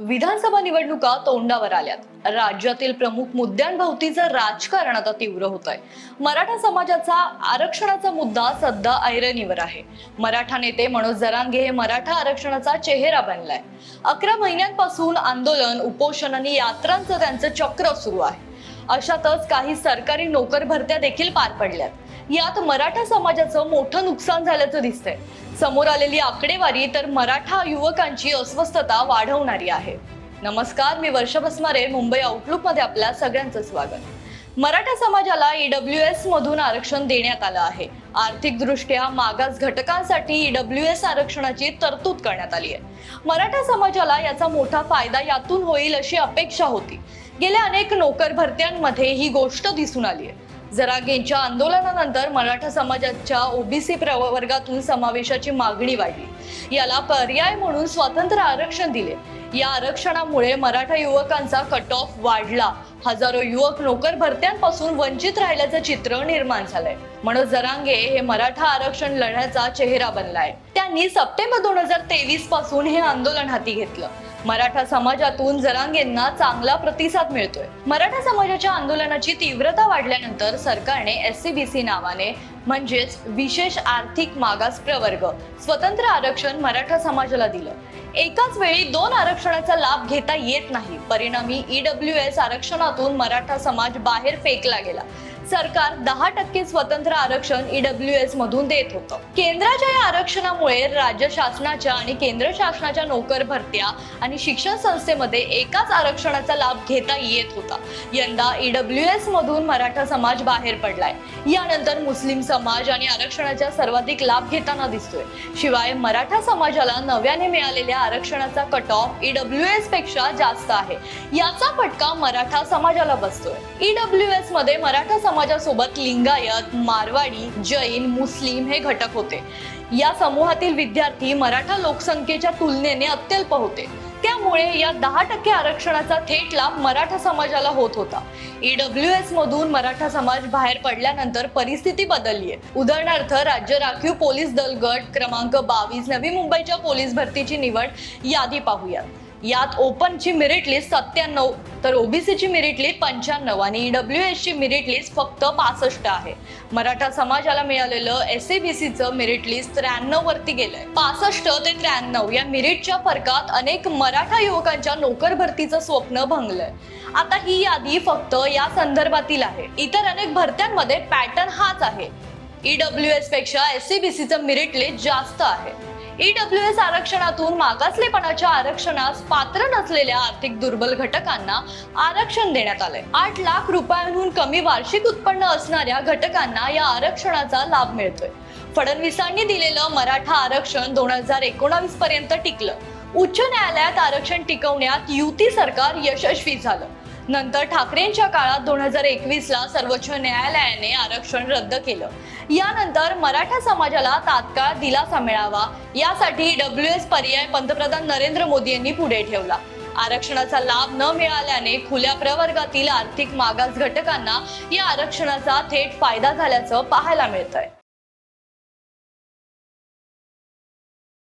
विधानसभा निवडणुका तोंडावर आल्यात. राज्यातील प्रमुख मुद्द्यांभोवतीचं राजकारण आता तीव्र होत आहे मराठा समाजाचा आरक्षणाचा मुद्दा सध्या ऐरणीवर आहे. मराठा नेते मनोज जरांगे हे मराठा आरक्षणाचा चेहरा बनलाय. अकरा महिन्यांपासून आंदोलन उपोषण आणि यात्रांचं त्यांचं चक्र सुरू आहे. अशातच काही सरकारी नोकर भरत्या देखील पार पडल्यात. यात मराठा समाजाचं मोठं नुकसान झाल्याचं दिसतंय. समोर आलेली आकडेवारी तर मराठा युवकांची अस्वस्थता वाढवणारी आहे. नमस्कार मी वर्षा बसमारे मुंबई आउटलुकमध्ये आपल्या सगळ्यांचं स्वागत. मराठा समाजाला ईडब्ल्यू एस मधून आरक्षण देण्यात आलं आहे. आर्थिक दृष्ट्या मागास घटकांसाठी ईडब्ल्यू एस आरक्षणाची तरतूद करण्यात आली आहे. मराठा समाजाला याचा मोठा फायदा यातून होईल अशी अपेक्षा होती. गेल्या अनेक नोकर भरत्यांमध्ये ही गोष्ट दिसून आली आहे. जरागेंच्या आंदोलनानंतर मराठा समाजाच्या ओबीसी प्रवर्गातून समावेशाची मागणी वाढली. याला पर्याय म्हणून स्वतंत्र आरक्षण दिले. या आरक्षणामुळे मराठा युवकांचा कट ऑफ वाढला. हजारो युवक नोकर भरत्यांपासून वंचित राहिल्याचं चित्र निर्माण झालंय. मनोज जरांगे हे मराठा आरक्षण लढ्याचा चेहरा बनलाय. त्यांनी सप्टेंबर दोन हजार तेवीसपासून हे आंदोलन हाती घेतलं. मराठा समाजातून जरांगेंना चांगला प्रतिसाद मिळतोय. मराठा समाजाच्या आंदोलनाची तीव्रता वाढल्यानंतर सरकारने एस सी बी सी नावाने म्हणजेच विशेष आर्थिक मागास प्रवर्ग स्वतंत्र आरक्षण मराठा समाजाला दिलं. एकाच वेळी दोन आरक्षणाचा लाभ घेता येत नाही. परिणामी ईडब्ल्यू एस आरक्षणातून मराठा समाज बाहेर फेकला गेला. सरकार दहा टक्के स्वतंत्र आरक्षण ईडब्ल्यू एस मधून देत होतं. केंद्राच्या या आरक्षणामुळे राज्य शासनाच्या आणि केंद्र शासनाच्या नोकर भरत्या आणि शिक्षण संस्थेमध्ये एकाच आरक्षणाचा लाभ घेता येत होता. यंदा ईडब्ल्यू एस मधून मराठा समाज बाहेर पडलाय. यानंतर मुस्लिम समाज आणि आरक्षणाचा सर्वाधिक लाभ घेताना दिसतोय. शिवाय मराठा समाजाला नव्याने मिळालेल्या आरक्षणाचा कट ऑफ ईडब्ल्यू एसपेक्षा जास्त आहे. याचा फटका मराठा समाजाला बसतोय. ईडब्ल्यू एसमध्ये मराठा समाजासोबत लिंगायत मारवाडी जैन मुस्लिम हे घटक होते. या समूहातील विद्यार्थी मराठा लोकसंख्येच्या तुलनेने अत्यल्प होते. त्यामुळे या दहा टक्के आरक्षणाचा थेट लाभ मराठा समाजाला होत होता. ईडब्ल्यू एस मधून मराठा समाज बाहेर पडल्यानंतर परिस्थिती बदलली आहे. उदाहरणार्थ राज्य राखीव पोलीस दल गट क्रमांक बावीस नवी मुंबईच्या पोलीस भरतीची निवड यादी पाहूयात. यात ओपनची मेरिट लिस्ट सत्त्याण्णव तर ओबीसीची मेरिट लिस्ट पंच्याण्णव आणि डब्ल्यू एसची मेरिट लिस्ट फक्त पासष्ट आहे. मराठा समाजाला मिळालेलं एस सी बी सीचं मेरिट लिस्ट त्र्याण्णव वरती गेलंय. पासष्ट ते त्र्याण्णव या मेरिटच्या फरकात अनेक मराठा युवकांच्या नोकर भरतीचं स्वप्न भंगलंय. आता ही यादी फक्त या संदर्भातील आहे. इतर अनेक भरत्यांमध्ये पॅटर्न हाच आहे. ईडब्ल्यू एसपेक्षा एस सी बी सीचं मेरिट लिस्ट जास्त आहे. ईडब्ल्यू एस आरक्षणातून मागासलेपणाच्या आरक्षणास पात्र नसलेल्या आर्थिक दुर्बल घटकांना आरक्षण देण्यात आलंय. आठ लाख रुपयांहून कमी वार्षिक उत्पन्न असणाऱ्या घटकांना या आरक्षणाचा लाभ मिळतोय. फडणवीसांनी दिलेलं मराठा आरक्षण दोन हजार एकोणावीस पर्यंत टिकलं. उच्च न्यायालयात आरक्षण टिकवण्यात युती सरकार यशस्वी झालं. नंतर ठाकरेंच्या काळात दोन हजार एकवीस ला सर्वोच्च न्यायालयाने आरक्षण रद्द केलं. यानंतर मराठा समाजाला तात्काळ दिलासा मिळावा यासाठी डब्ल्यू एस पर्याय पंतप्रधान नरेंद्र मोदी यांनी पुढे ठेवला. आरक्षणाचा लाभ न मिळाल्याने खुल्या प्रवर्गातील आर्थिक मागास घटकांना या आरक्षणाचा थेट फायदा झाल्याचं पाहायला मिळतंय.